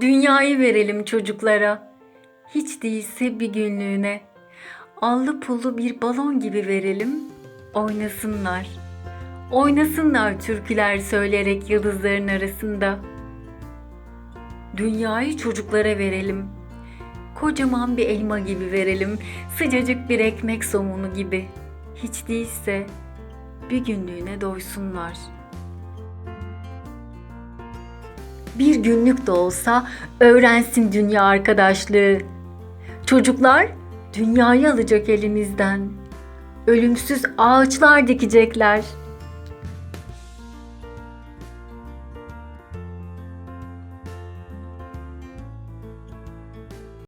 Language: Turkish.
Dünyayı verelim çocuklara. Hiç değilse bir günlüğüne. Allı pullu bir balon gibi verelim. Oynasınlar. Oynasınlar türküler söyleyerek yıldızların arasında. Dünyayı çocuklara verelim. Kocaman bir elma gibi verelim. Sıcacık bir ekmek somunu gibi. Hiç değilse bir günlüğüne doysunlar. Bir günlük de olsa öğrensin dünya arkadaşlığı. Çocuklar dünyayı alacak elimizden. Ölümsüz ağaçlar dikecekler.